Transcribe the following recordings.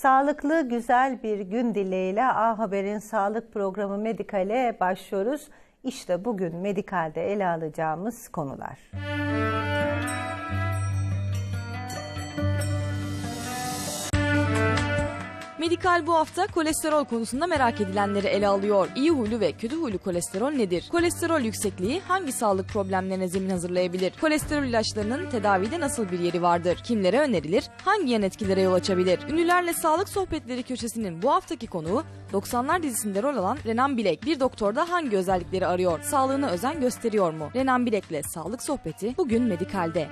Sağlıklı, güzel bir gün dileğiyle A Haber'in sağlık programı Medikal'e başlıyoruz. İşte bugün Medikal'de ele alacağımız konular. Medikal bu hafta kolesterol konusunda merak edilenleri ele alıyor. İyi huylu ve kötü huylu kolesterol nedir? Kolesterol yüksekliği hangi sağlık problemlerine zemin hazırlayabilir? Kolesterol ilaçlarının tedavide nasıl bir yeri vardır? Kimlere önerilir? Hangi yan etkilere yol açabilir? Ünlülerle Sağlık Sohbetleri köşesinin bu haftaki konuğu 90'lar dizisinde rol alan Renan Bilek. Bir doktorda hangi özellikleri arıyor? Sağlığına özen gösteriyor mu? Renan Bilek'le Sağlık Sohbeti bugün Medikal'de.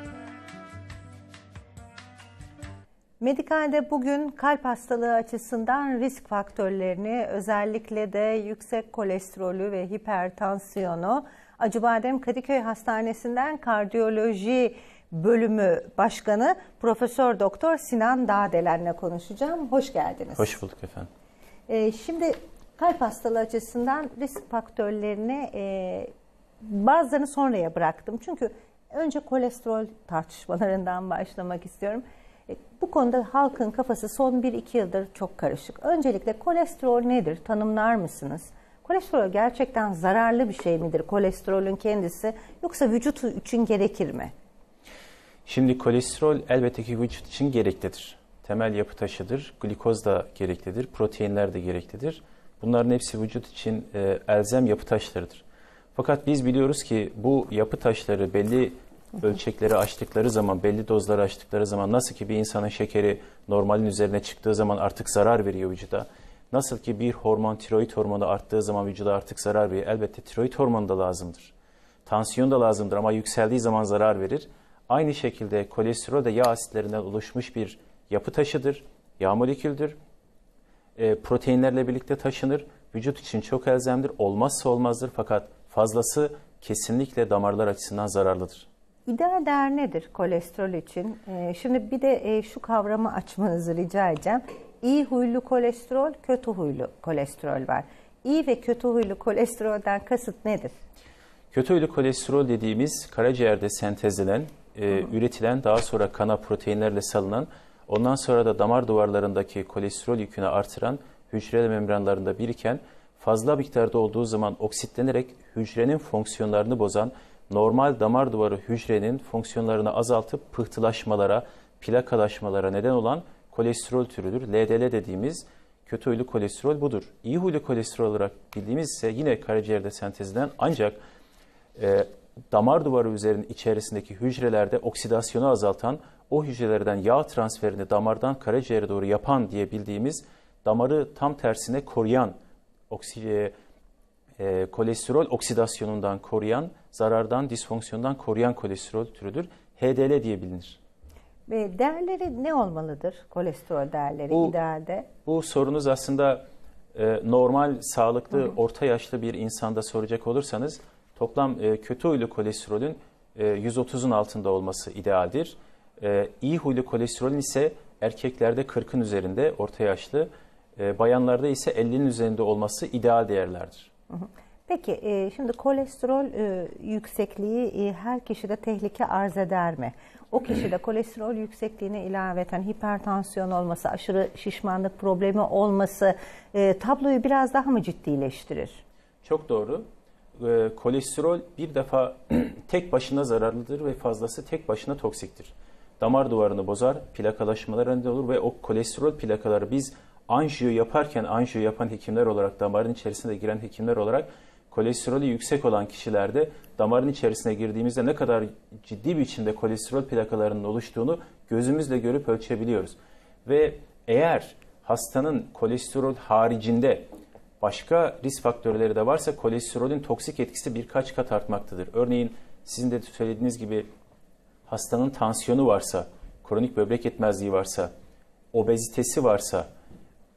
Medikal'de bugün kalp hastalığı açısından risk faktörlerini özellikle de yüksek kolesterolü ve hipertansiyonu Acıbadem Kadıköy Hastanesi'nden kardiyoloji bölümü başkanı Profesör Doktor Sinan Dağdelen'le konuşacağım. Hoş geldiniz. Hoş bulduk efendim. Ee, şimdi kalp hastalığı açısından risk faktörlerini e, bazılarını sonraya bıraktım. Çünkü önce kolesterol tartışmalarından başlamak istiyorum. E, bu konuda halkın kafası son 1-2 yıldır çok karışık. Öncelikle kolesterol nedir? Tanımlar mısınız? Kolesterol gerçekten zararlı bir şey midir? Kolesterolün kendisi yoksa vücut için gerekir mi? Şimdi kolesterol elbette ki vücut için gereklidir. Temel yapı taşıdır. Glikoz da gereklidir. Proteinler de gereklidir. Bunların hepsi vücut için e, elzem yapı taşlarıdır. Fakat biz biliyoruz ki bu yapı taşları belli ölçekleri aştıkları zaman, belli dozları aştıkları zaman nasıl ki bir insanın şekeri normalin üzerine çıktığı zaman artık zarar veriyor vücuda. Nasıl ki bir hormon, tiroid hormonu arttığı zaman vücuda artık zarar veriyor. Elbette tiroid hormonu da lazımdır. Tansiyon da lazımdır ama yükseldiği zaman zarar verir. Aynı şekilde kolesterol de yağ asitlerinden oluşmuş bir yapı taşıdır. Yağ moleküldür. E, proteinlerle birlikte taşınır. Vücut için çok elzemdir. Olmazsa olmazdır fakat fazlası kesinlikle damarlar açısından zararlıdır. İdeal değer nedir kolesterol için? Ee, şimdi bir de e, şu kavramı açmanızı rica edeceğim. İyi huylu kolesterol, kötü huylu kolesterol var. İyi ve kötü huylu kolesterolden kasıt nedir? Kötü huylu kolesterol dediğimiz karaciğerde sentezlenen, e, üretilen, daha sonra kana proteinlerle salınan, ondan sonra da damar duvarlarındaki kolesterol yükünü artıran, hücre membranlarında biriken, fazla miktarda olduğu zaman oksitlenerek hücrenin fonksiyonlarını bozan, normal damar duvarı hücrenin fonksiyonlarını azaltıp pıhtılaşmalara, plakalaşmalara neden olan kolesterol türüdür. LDL dediğimiz kötü huylu kolesterol budur. İyi huylu kolesterol olarak bildiğimiz ise yine karaciğerde sentezlenen ancak e, damar duvarı üzerinin içerisindeki hücrelerde oksidasyonu azaltan, o hücrelerden yağ transferini damardan karaciğere doğru yapan diye bildiğimiz damarı tam tersine koruyan, oksijen, e, kolesterol oksidasyonundan koruyan, zarardan, disfonksiyondan koruyan kolesterol türüdür. HDL diye bilinir. Ve değerleri ne olmalıdır? Kolesterol değerleri Bu- idealde. Bu sorunuz aslında e, normal, sağlıklı, orta yaşlı bir insanda soracak olursanız toplam e, kötü huylu kolesterolün e, 130'un altında olması idealdir. E, iyi huylu kolesterolün ise erkeklerde 40'ın üzerinde orta yaşlı, e, bayanlarda ise 50'nin üzerinde olması ideal değerlerdir. Peki e, şimdi kolesterol e, yüksekliği e, her kişide tehlike arz eder mi? O kişide kolesterol yüksekliğine ilaveten hipertansiyon olması, aşırı şişmanlık problemi olması e, tabloyu biraz daha mı ciddileştirir? Çok doğru. Kolesterol bir defa tek başına zararlıdır ve fazlası tek başına toksiktir. Damar duvarını bozar, plakalaşmalara neden olur ve o kolesterol plakaları biz anjiyo yaparken anjiyo yapan hekimler olarak damarın içerisine giren hekimler olarak kolesterolü yüksek olan kişilerde damarın içerisine girdiğimizde ne kadar ciddi bir biçimde kolesterol plakalarının oluştuğunu gözümüzle görüp ölçebiliyoruz. Ve eğer hastanın kolesterol haricinde başka risk faktörleri de varsa kolesterolün toksik etkisi birkaç kat artmaktadır. Örneğin sizin de söylediğiniz gibi hastanın tansiyonu varsa, kronik böbrek yetmezliği varsa, obezitesi varsa,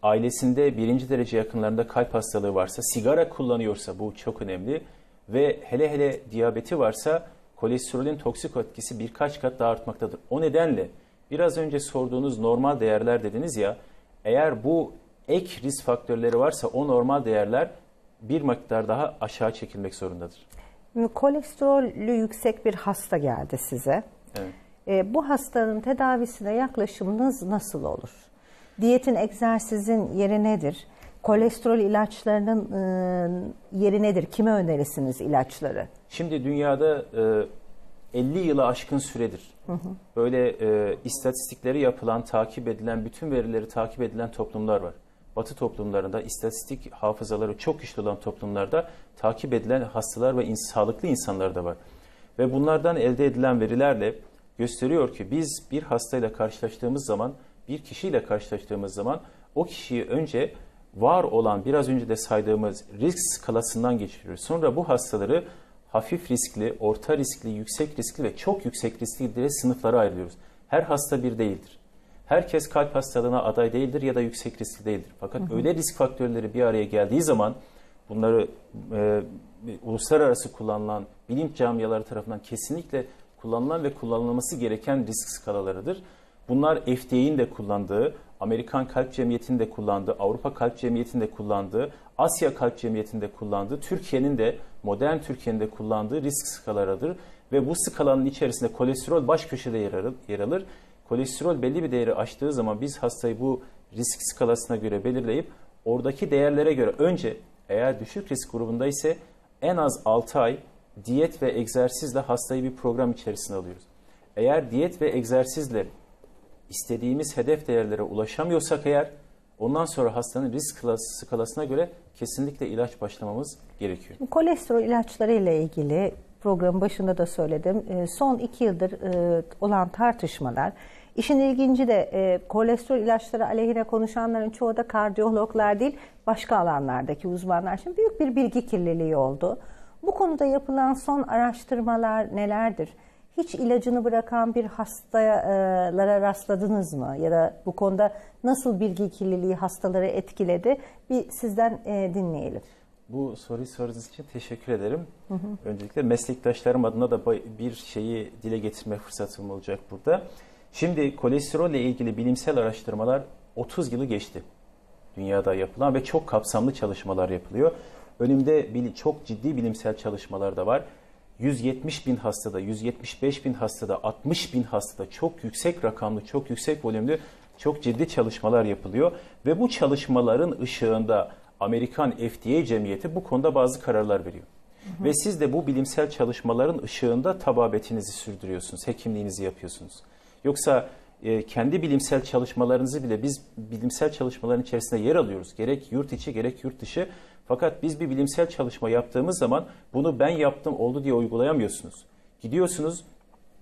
ailesinde birinci derece yakınlarında kalp hastalığı varsa, sigara kullanıyorsa bu çok önemli ve hele hele diyabeti varsa kolesterolün toksik etkisi birkaç kat daha artmaktadır. O nedenle biraz önce sorduğunuz normal değerler dediniz ya, eğer bu ek risk faktörleri varsa o normal değerler bir miktar daha aşağı çekilmek zorundadır. Kolesterolü yüksek bir hasta geldi size. Evet. E, bu hastanın tedavisine yaklaşımınız nasıl olur? Diyetin, egzersizin yeri nedir? Kolesterol ilaçlarının e, yeri nedir? Kime önerirsiniz ilaçları? Şimdi dünyada e, 50 yılı aşkın süredir böyle e, istatistikleri yapılan, takip edilen, bütün verileri takip edilen toplumlar var. Batı toplumlarında istatistik hafızaları çok güçlü olan toplumlarda takip edilen hastalar ve ins- sağlıklı insanlar da var. Ve bunlardan elde edilen verilerle gösteriyor ki biz bir hastayla karşılaştığımız zaman, bir kişiyle karşılaştığımız zaman o kişiyi önce var olan biraz önce de saydığımız risk skalasından geçiriyoruz. Sonra bu hastaları hafif riskli, orta riskli, yüksek riskli ve çok yüksek riskli diye sınıflara ayırıyoruz. Her hasta bir değildir. Herkes kalp hastalığına aday değildir ya da yüksek riskli değildir. Fakat öyle risk faktörleri bir araya geldiği zaman bunları e, uluslararası kullanılan bilim camiaları tarafından kesinlikle kullanılan ve kullanılması gereken risk skalalarıdır. Bunlar FDA'nin de kullandığı, Amerikan Kalp Cemiyeti'nin de kullandığı, Avrupa Kalp Cemiyeti'nin de kullandığı, Asya Kalp Cemiyeti'nin de kullandığı, Türkiye'nin de modern Türkiye'nin de kullandığı risk skalalarıdır. Ve bu skalanın içerisinde kolesterol baş köşede yer alır. Yer alır. Kolesterol belli bir değeri aştığı zaman biz hastayı bu risk skalasına göre belirleyip oradaki değerlere göre önce eğer düşük risk grubunda ise en az 6 ay diyet ve egzersizle hastayı bir program içerisine alıyoruz. Eğer diyet ve egzersizle istediğimiz hedef değerlere ulaşamıyorsak eğer ondan sonra hastanın risk skalası- skalasına göre kesinlikle ilaç başlamamız gerekiyor. Kolesterol ilaçları ile ilgili programın başında da söyledim. E, Son iki yıldır e, olan tartışmalar. İşin ilginci de e, kolesterol ilaçları aleyhine konuşanların çoğu da kardiyologlar değil, başka alanlardaki uzmanlar. Şimdi büyük bir bilgi kirliliği oldu. Bu konuda yapılan son araştırmalar nelerdir? Hiç ilacını bırakan bir hastalara rastladınız mı? Ya da bu konuda nasıl bilgi kirliliği hastaları etkiledi? Bir sizden e, dinleyelim. Bu soruyu sorduğunuz için teşekkür ederim. Öncelikle meslektaşlarım adına da bir şeyi dile getirme fırsatım olacak burada. Şimdi kolesterolle ilgili bilimsel araştırmalar 30 yılı geçti. Dünyada yapılan ve çok kapsamlı çalışmalar yapılıyor. Önümde çok ciddi bilimsel çalışmalar da var. 170 bin hastada, 175 bin hastada, 60 bin hastada çok yüksek rakamlı, çok yüksek volümlü çok ciddi çalışmalar yapılıyor. Ve bu çalışmaların ışığında Amerikan FDA cemiyeti bu konuda bazı kararlar veriyor. Ve siz de bu bilimsel çalışmaların ışığında tababetinizi sürdürüyorsunuz, hekimliğinizi yapıyorsunuz. Yoksa e, kendi bilimsel çalışmalarınızı bile biz bilimsel çalışmaların içerisinde yer alıyoruz. Gerek yurt içi gerek yurt dışı. Fakat biz bir bilimsel çalışma yaptığımız zaman bunu ben yaptım oldu diye uygulayamıyorsunuz. Gidiyorsunuz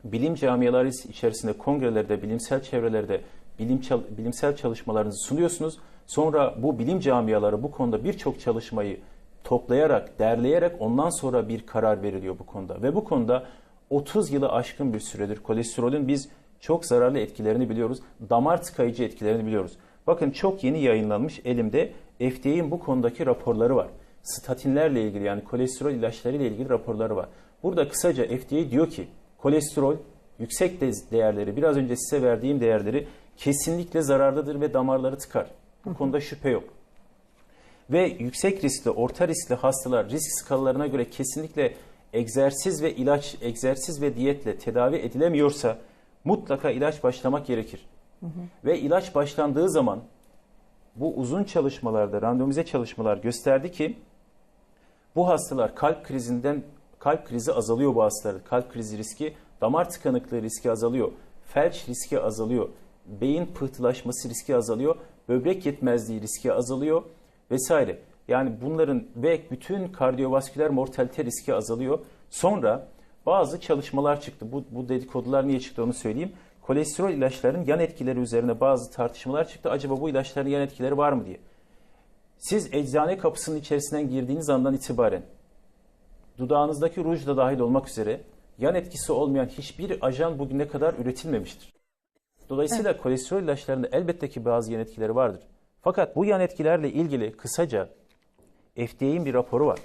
bilim camiaları içerisinde kongrelerde, bilimsel çevrelerde bilim bilimsel çalışmalarınızı sunuyorsunuz. Sonra bu bilim camiaları bu konuda birçok çalışmayı toplayarak, derleyerek ondan sonra bir karar veriliyor bu konuda. Ve bu konuda 30 yılı aşkın bir süredir kolesterolün biz çok zararlı etkilerini biliyoruz. Damar tıkayıcı etkilerini biliyoruz. Bakın çok yeni yayınlanmış elimde FDA'nin bu konudaki raporları var. Statinlerle ilgili yani kolesterol ilaçları ile ilgili raporları var. Burada kısaca FDA diyor ki kolesterol yüksek de- değerleri biraz önce size verdiğim değerleri kesinlikle zararlıdır ve damarları tıkar. Bu konuda şüphe yok. Ve yüksek riskli, orta riskli hastalar risk skalalarına göre kesinlikle egzersiz ve ilaç, egzersiz ve diyetle tedavi edilemiyorsa mutlaka ilaç başlamak gerekir. Ve ilaç başlandığı zaman bu uzun çalışmalarda, randomize çalışmalar gösterdi ki bu hastalar kalp krizinden kalp krizi azalıyor bu hastaların. Kalp krizi riski, damar tıkanıklığı riski azalıyor. Felç riski azalıyor. Beyin pıhtılaşması riski azalıyor. Böbrek yetmezliği riski azalıyor vesaire. Yani bunların ve bütün kardiyovasküler mortalite riski azalıyor. Sonra bazı çalışmalar çıktı. Bu, bu dedikodular niye çıktı onu söyleyeyim. Kolesterol ilaçlarının yan etkileri üzerine bazı tartışmalar çıktı. Acaba bu ilaçların yan etkileri var mı diye. Siz eczane kapısının içerisinden girdiğiniz andan itibaren dudağınızdaki ruj da dahil olmak üzere yan etkisi olmayan hiçbir ajan bugüne kadar üretilmemiştir. Dolayısıyla kolesterol ilaçlarında elbette ki bazı yan etkileri vardır. Fakat bu yan etkilerle ilgili kısaca FDA'nin bir raporu var.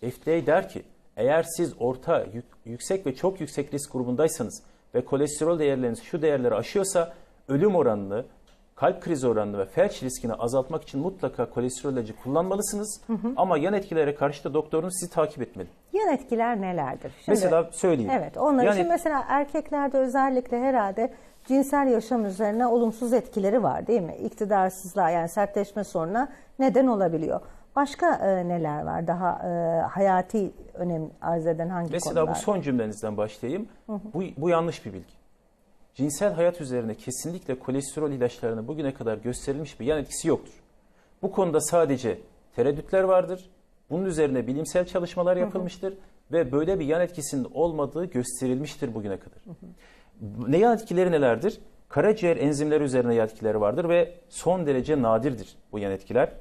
FDA der ki eğer siz orta, yük- yüksek ve çok yüksek risk grubundaysanız ve kolesterol değerleriniz şu değerleri aşıyorsa ölüm oranını, kalp krizi oranını ve felç riskini azaltmak için mutlaka kolesterol ilacı kullanmalısınız. Ama yan etkilere karşı da doktorunuz sizi takip etmeli. Yan etkiler nelerdir? Şimdi- Mesela söyleyeyim. Evet, onlar Yani- için mesela erkeklerde özellikle herhalde cinsel yaşam üzerine olumsuz etkileri var değil mi? İktidarsızlığa yani sertleşme sorununa neden olabiliyor. Başka e, neler var daha e, hayati önem arz eden hangi Mesela konular? bu son cümlenizden başlayayım. Bu, bu yanlış bir bilgi. Cinsel hayat üzerine kesinlikle kolesterol ilaçlarının bugüne kadar gösterilmiş bir yan etkisi yoktur. Bu konuda sadece tereddütler vardır. Bunun üzerine bilimsel çalışmalar yapılmıştır ve böyle bir yan etkisinin olmadığı gösterilmiştir bugüne kadar. Ne yan etkileri nelerdir? Karaciğer enzimleri üzerine yan etkileri vardır ve son derece nadirdir bu yan etkiler.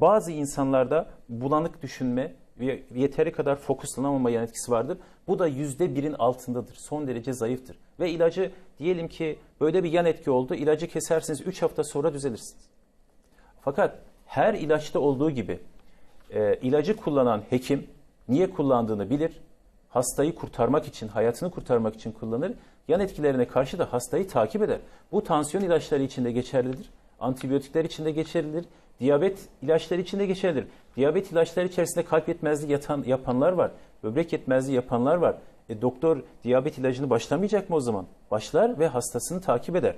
Bazı insanlarda bulanık düşünme ve yeteri kadar fokuslanamama yan etkisi vardır. Bu da yüzde birin altındadır. Son derece zayıftır. Ve ilacı diyelim ki böyle bir yan etki oldu. ilacı kesersiniz 3 hafta sonra düzelirsiniz. Fakat her ilaçta olduğu gibi e, ilacı kullanan hekim niye kullandığını bilir. Hastayı kurtarmak için, hayatını kurtarmak için kullanır. Yan etkilerine karşı da hastayı takip eder. Bu tansiyon ilaçları için de geçerlidir. Antibiyotikler için de geçerlidir. Diyabet ilaçları için de geçerlidir. Diyabet ilaçları içerisinde kalp yetmezliği yatan, yapanlar var. Böbrek yetmezliği yapanlar var. E, doktor diyabet ilacını başlamayacak mı o zaman? Başlar ve hastasını takip eder.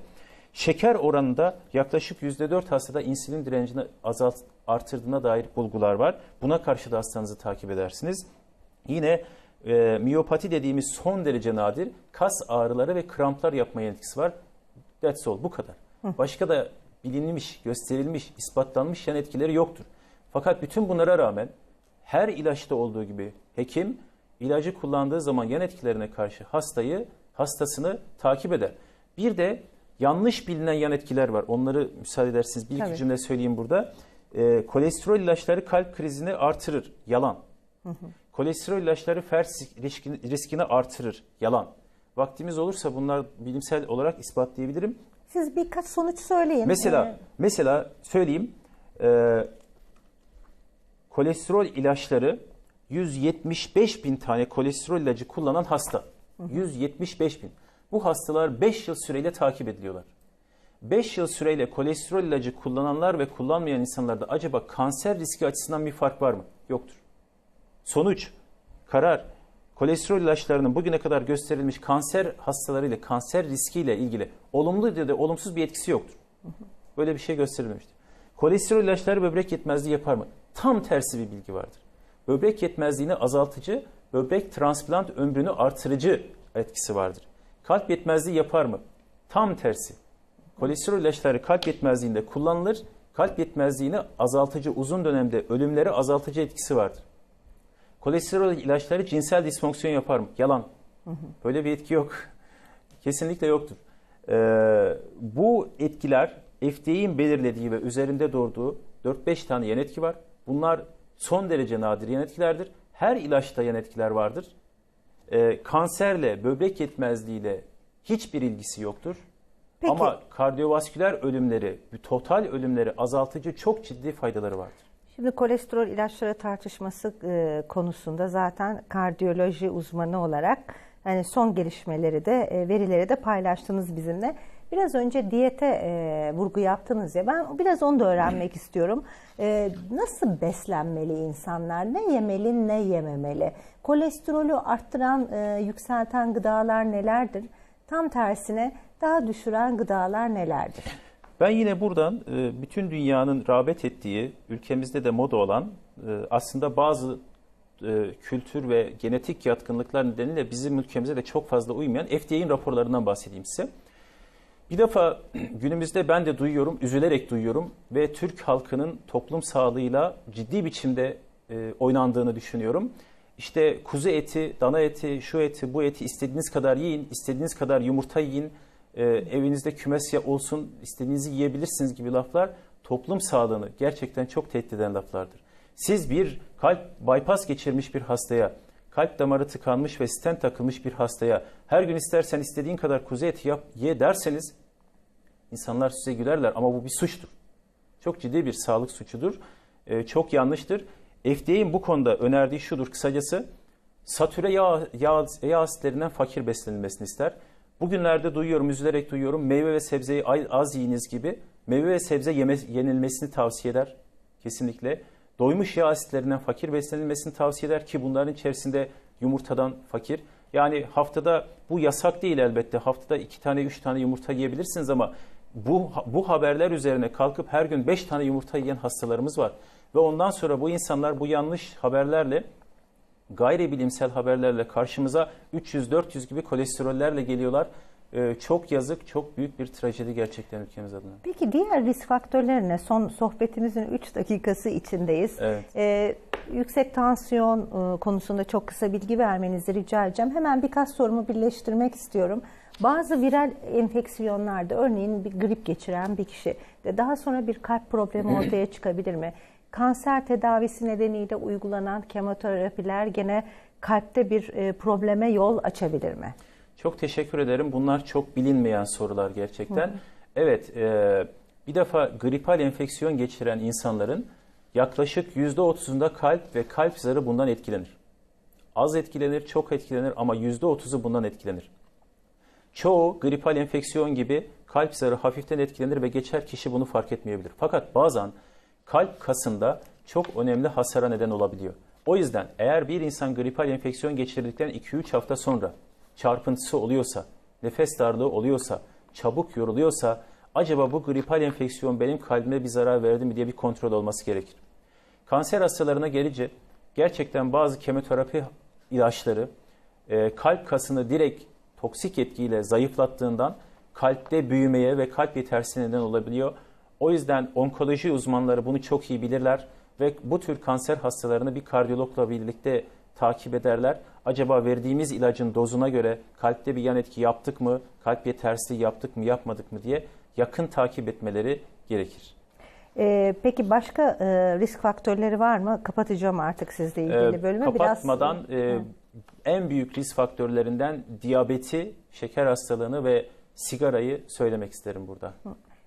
Şeker oranında yaklaşık %4 hastada insülin direncini azalt, artırdığına dair bulgular var. Buna karşı da hastanızı takip edersiniz. Yine e, miyopati dediğimiz son derece nadir kas ağrıları ve kramplar yapmaya etkisi var. That's all bu kadar. Başka da bilinmiş, gösterilmiş, ispatlanmış yan etkileri yoktur. Fakat bütün bunlara rağmen her ilaçta olduğu gibi hekim ilacı kullandığı zaman yan etkilerine karşı hastayı, hastasını takip eder. Bir de yanlış bilinen yan etkiler var. Onları müsaade ederseniz bir iki cümle söyleyeyim burada. Ee, kolesterol ilaçları kalp krizini artırır. Yalan. Kolesterol ilaçları riskini, riskini artırır. Yalan. Vaktimiz olursa bunlar bilimsel olarak ispatlayabilirim. Siz birkaç sonuç söyleyin. Mesela Ee, mesela söyleyeyim. Ee, kolesterol ilaçları 175 bin tane kolesterol ilacı kullanan hasta. 175 bin. Bu hastalar 5 yıl süreyle takip ediliyorlar. 5 yıl süreyle kolesterol ilacı kullananlar ve kullanmayan insanlarda acaba kanser riski açısından bir fark var mı? Yoktur. Sonuç, karar, kolesterol ilaçlarının bugüne kadar gösterilmiş kanser hastalarıyla, kanser riskiyle ilgili olumlu ya da olumsuz bir etkisi yoktur. Böyle bir şey gösterilmemiştir. Kolesterol ilaçları böbrek yetmezliği yapar mı? Tam tersi bir bilgi vardır. Böbrek yetmezliğini azaltıcı, böbrek transplant ömrünü artırıcı etkisi vardır. Kalp yetmezliği yapar mı? Tam tersi. Kolesterol ilaçları kalp yetmezliğinde kullanılır. Kalp yetmezliğini azaltıcı, uzun dönemde ölümleri azaltıcı etkisi vardır. Kolesterol ilaçları cinsel disfonksiyon yapar mı? Yalan. Böyle bir etki yok. Kesinlikle yoktur. Ee, bu etkiler FDA'nin belirlediği ve üzerinde durduğu 4-5 tane yan etki var. Bunlar son derece nadir yan etkilerdir. Her ilaçta yan etkiler vardır. Ee, kanserle, böbrek yetmezliğiyle hiçbir ilgisi yoktur. Peki. Ama kardiyovasküler ölümleri, total ölümleri azaltıcı çok ciddi faydaları vardır. Şimdi kolesterol ilaçları tartışması e, konusunda zaten kardiyoloji uzmanı olarak yani son gelişmeleri de e, verileri de paylaştınız bizimle. Biraz önce diyete e, vurgu yaptınız ya ben biraz onu da öğrenmek istiyorum. E, nasıl beslenmeli insanlar? Ne yemeli ne yememeli? Kolesterolü arttıran, e, yükselten gıdalar nelerdir? Tam tersine daha düşüren gıdalar nelerdir? Ben yine buradan e, bütün dünyanın rağbet ettiği, ülkemizde de moda olan e, aslında bazı e, kültür ve genetik yatkınlıklar nedeniyle bizim ülkemize de çok fazla uymayan FDA'nin raporlarından bahsedeyim size. Bir defa günümüzde ben de duyuyorum, üzülerek duyuyorum ve Türk halkının toplum sağlığıyla ciddi biçimde oynandığını düşünüyorum. İşte kuzu eti, dana eti, şu eti, bu eti istediğiniz kadar yiyin, istediğiniz kadar yumurta yiyin, e, evinizde kümes olsun, istediğinizi yiyebilirsiniz gibi laflar toplum sağlığını gerçekten çok tehdit eden laflardır. Siz bir kalp bypass geçirmiş bir hastaya, kalp damarı tıkanmış ve stent takılmış bir hastaya her gün istersen istediğin kadar kuzu eti yap, ye derseniz insanlar size gülerler ama bu bir suçtur. Çok ciddi bir sağlık suçudur. Ee, çok yanlıştır. FDA'nin bu konuda önerdiği şudur kısacası. Satüre yağ, yağ, yağ asitlerinden fakir beslenilmesini ister. Bugünlerde duyuyorum, üzülerek duyuyorum meyve ve sebzeyi az yiyiniz gibi meyve ve sebze yeme, yenilmesini tavsiye eder. Kesinlikle. Doymuş yağ asitlerinden fakir beslenilmesini tavsiye eder ki bunların içerisinde yumurtadan fakir. Yani haftada bu yasak değil elbette. Haftada iki tane, üç tane yumurta yiyebilirsiniz ama bu, bu haberler üzerine kalkıp her gün beş tane yumurta yiyen hastalarımız var. Ve ondan sonra bu insanlar bu yanlış haberlerle gayri bilimsel haberlerle karşımıza 300-400 gibi kolesterollerle geliyorlar. Ee, çok yazık, çok büyük bir trajedi gerçekten ülkemiz adına. Peki diğer risk faktörlerine son sohbetimizin 3 dakikası içindeyiz. Evet. Ee, yüksek tansiyon e, konusunda çok kısa bilgi vermenizi rica edeceğim. Hemen birkaç sorumu birleştirmek istiyorum. Bazı viral enfeksiyonlarda örneğin bir grip geçiren bir kişi de daha sonra bir kalp problemi ortaya çıkabilir mi? Kanser tedavisi nedeniyle uygulanan kemoterapiler gene kalpte bir e, probleme yol açabilir mi? Çok teşekkür ederim. Bunlar çok bilinmeyen sorular gerçekten. Evet, e, bir defa gripal enfeksiyon geçiren insanların yaklaşık %30'unda kalp ve kalp zarı bundan etkilenir. Az etkilenir, çok etkilenir ama %30'u bundan etkilenir. Çoğu gripal enfeksiyon gibi kalp zarı hafiften etkilenir ve geçer kişi bunu fark etmeyebilir. Fakat bazen kalp kasında çok önemli hasara neden olabiliyor. O yüzden eğer bir insan gripal enfeksiyon geçirdikten 2-3 hafta sonra çarpıntısı oluyorsa, nefes darlığı oluyorsa, çabuk yoruluyorsa acaba bu gripal enfeksiyon benim kalbime bir zarar verdi mi diye bir kontrol olması gerekir. Kanser hastalarına gelince gerçekten bazı kemoterapi ilaçları e, kalp kasını direkt toksik etkiyle zayıflattığından kalpte büyümeye ve kalp yetersizliğine neden olabiliyor. O yüzden onkoloji uzmanları bunu çok iyi bilirler ve bu tür kanser hastalarını bir kardiyologla birlikte takip ederler. Acaba verdiğimiz ilacın dozuna göre kalpte bir yan etki yaptık mı, kalp yetersizliği yaptık mı, yapmadık mı diye yakın takip etmeleri gerekir. Ee, peki başka e, risk faktörleri var mı? Kapatacağım artık sizle ilgili Ee, bölümü. kapatmadan Biraz, e, en büyük risk faktörlerinden diyabeti, şeker hastalığını ve sigarayı söylemek isterim burada.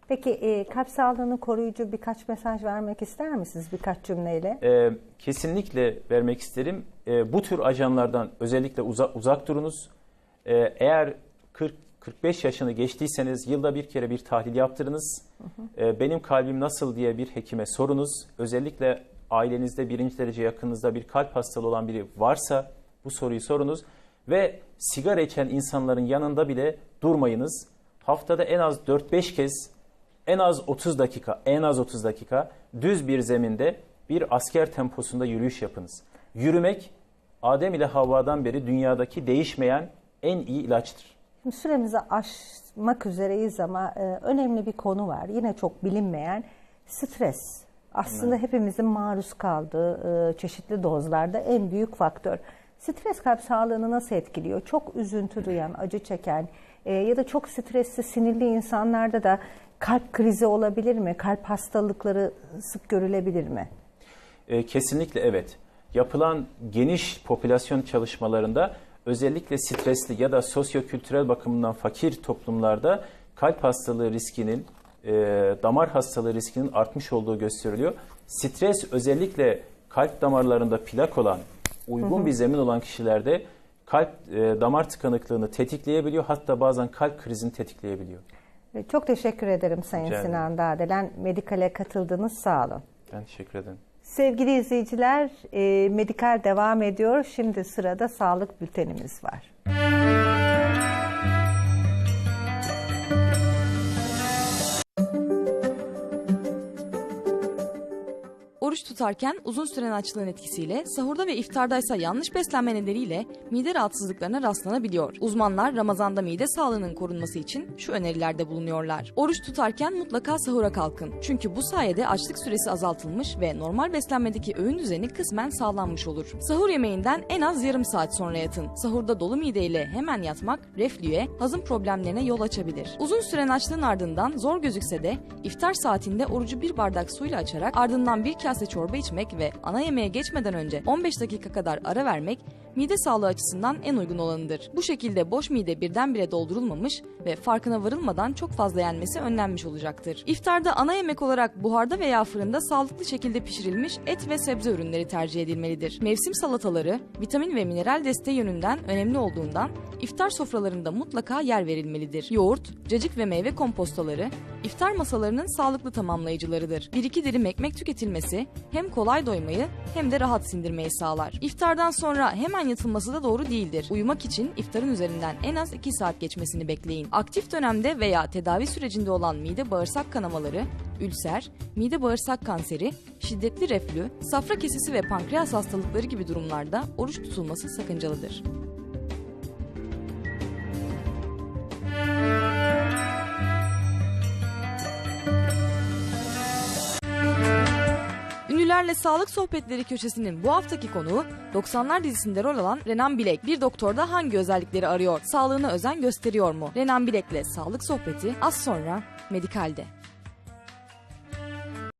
Peki e, kalp sağlığını koruyucu birkaç mesaj vermek ister misiniz birkaç cümleyle? Ee, kesinlikle vermek isterim. Ee, bu tür ajanlardan özellikle uza- uzak durunuz. Ee, eğer 40-45 yaşını geçtiyseniz yılda bir kere bir tahlil yaptırınız. Ee, benim kalbim nasıl diye bir hekime sorunuz. Özellikle ailenizde birinci derece yakınınızda bir kalp hastalığı olan biri varsa bu soruyu sorunuz. Ve sigara içen insanların yanında bile durmayınız. Haftada en az 4-5 kez en az 30 dakika, en az 30 dakika düz bir zeminde bir asker temposunda yürüyüş yapınız. Yürümek Adem ile Havva'dan beri dünyadaki değişmeyen en iyi ilaçtır. Şimdi süremizi aşmak üzereyiz ama e, önemli bir konu var. Yine çok bilinmeyen stres. Aslında hepimizin maruz kaldığı e, çeşitli dozlarda en büyük faktör. Stres kalp sağlığını nasıl etkiliyor? Çok üzüntü duyan, acı çeken e, ya da çok stresli, sinirli insanlarda da kalp krizi olabilir mi? Kalp hastalıkları sık görülebilir mi? E, kesinlikle evet. Yapılan geniş popülasyon çalışmalarında özellikle stresli ya da sosyokültürel bakımından fakir toplumlarda kalp hastalığı riskinin, e, damar hastalığı riskinin artmış olduğu gösteriliyor. Stres özellikle kalp damarlarında plak olan, uygun bir zemin olan kişilerde kalp e, damar tıkanıklığını tetikleyebiliyor. Hatta bazen kalp krizini tetikleyebiliyor. Çok teşekkür ederim Sayın Rica. Sinan Dağdelen. Medikale katıldınız. Sağ olun. Ben teşekkür ederim. Sevgili izleyiciler, e, Medikal devam ediyor. Şimdi sırada sağlık bültenimiz var. Oruç tutarken uzun süren açlığın etkisiyle sahurda ve iftardaysa yanlış beslenme nedeniyle mide rahatsızlıklarına rastlanabiliyor. Uzmanlar Ramazan'da mide sağlığının korunması için şu önerilerde bulunuyorlar. Oruç tutarken mutlaka sahura kalkın. Çünkü bu sayede açlık süresi azaltılmış ve normal beslenmedeki öğün düzeni kısmen sağlanmış olur. Sahur yemeğinden en az yarım saat sonra yatın. Sahurda dolu mideyle hemen yatmak reflüye, hazım problemlerine yol açabilir. Uzun süren açlığın ardından zor gözükse de iftar saatinde orucu bir bardak suyla açarak ardından bir kase çorba içmek ve ana yemeğe geçmeden önce 15 dakika kadar ara vermek mide sağlığı açısından en uygun olanıdır. Bu şekilde boş mide birdenbire doldurulmamış ve farkına varılmadan çok fazla yenmesi önlenmiş olacaktır. İftarda ana yemek olarak buharda veya fırında sağlıklı şekilde pişirilmiş et ve sebze ürünleri tercih edilmelidir. Mevsim salataları vitamin ve mineral desteği yönünden önemli olduğundan iftar sofralarında mutlaka yer verilmelidir. Yoğurt, cacık ve meyve kompostaları iftar masalarının sağlıklı tamamlayıcılarıdır. Bir iki dilim ekmek tüketilmesi hem kolay doymayı hem de rahat sindirmeyi sağlar. İftardan sonra hemen Hemen yatılması da doğru değildir. Uyumak için iftarın üzerinden en az 2 saat geçmesini bekleyin. Aktif dönemde veya tedavi sürecinde olan mide bağırsak kanamaları, ülser, mide bağırsak kanseri, şiddetli reflü, safra kesesi ve pankreas hastalıkları gibi durumlarda oruç tutulması sakıncalıdır. Ünlülerle Sağlık Sohbetleri köşesinin bu haftaki konuğu 90'lar dizisinde rol alan Renan Bilek. Bir doktorda hangi özellikleri arıyor? Sağlığına özen gösteriyor mu? Renan Bilek'le Sağlık Sohbeti az sonra Medikal'de.